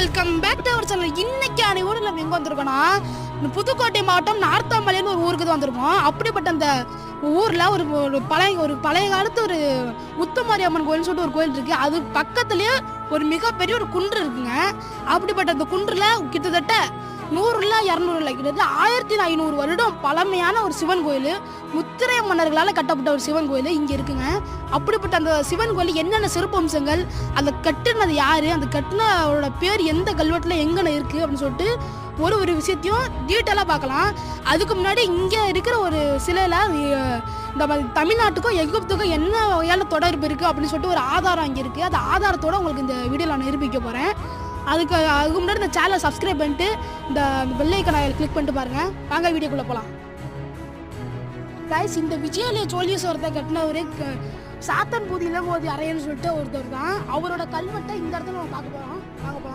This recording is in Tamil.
Welcome back to our channel இன்னைக்கு அனைவரும் நம்ம எங்கே வந்திருக்கோம்னா இந்த புதுக்கோட்டை மாவட்டம் நார்த்தாமலைன்னு ஒரு ஊருக்கு தான் வந்திருக்கோம். அப்படிப்பட்ட அந்த ஊரில் ஒரு ஒரு பழைய ஒரு பழைய காலத்து ஒரு முத்துமாரி அம்மன் கோயில்னு சொல்லிட்டு ஒரு கோயில் இருக்குது அது பக்கத்துலேயே ஒரு மிகப்பெரிய ஒரு குன்று இருக்குங்க. அப்படிப்பட்ட அந்த குன்றில் கிட்டத்தட்ட நூறுல இரநூறுல கிட்டத்தட்ட ஆயிரத்தி ஐநூறு வருடம் பழமையான ஒரு சிவன் கோயில். முத்திரை மன்னர்களால் கட்டப்பட்ட ஒரு சிவன் கோயில் இங்கே இருக்குங்க. அப்படிப்பட்ட அந்த சிவன் கோயில் என்னென்ன சிறப்பம்சங்கள் அந்த கட்டுனது யார் அந்த கட்டுனோட பேர் எந்த கல்வெட்டில் எங்கன இருக்குது அப்படின்னு சொல்லிட்டு ஒரு ஒரு விஷயத்தையும் டீட்டெயிலாக பார்க்கலாம். அதுக்கு முன்னாடி இங்கே இருக்கிற ஒரு சிலையில் இந்த தமிழ்நாட்டுக்கும் எகிப்துக்கும் என்ன வகையான தொடர்பு இருக்குது அப்படின்னு சொல்லிட்டு ஒரு ஆதாரம் அங்கே இருக்குது அந்த ஆதாரத்தோட உங்களுக்கு இந்த வீடியோவில் நான் நிரூபிக்க போகிறேன் அதுக்கு அதுக்கு முன்னாடி இந்த சேனலை சப்ஸ்கிரைப் பண்ணிட்டு இந்த வெள்ளைக்கனை கிளிக் பண்ணிட்டு பாருங்க. வாங்க வீடியோக்குள்ளே போகலாம் கைஸ் இந்த விஜயாலய சோழீஸ்வரத்தை கட்டினவர் சாத்தன் பூதியில் மோதி அறையன்னு சொல்லிட்டு ஒருத்தர் தான். அவரோட கல்வெட்டை இந்த இடத்துல நம்ம பார்க்க போகிறோம் வாங்க போகிறோம்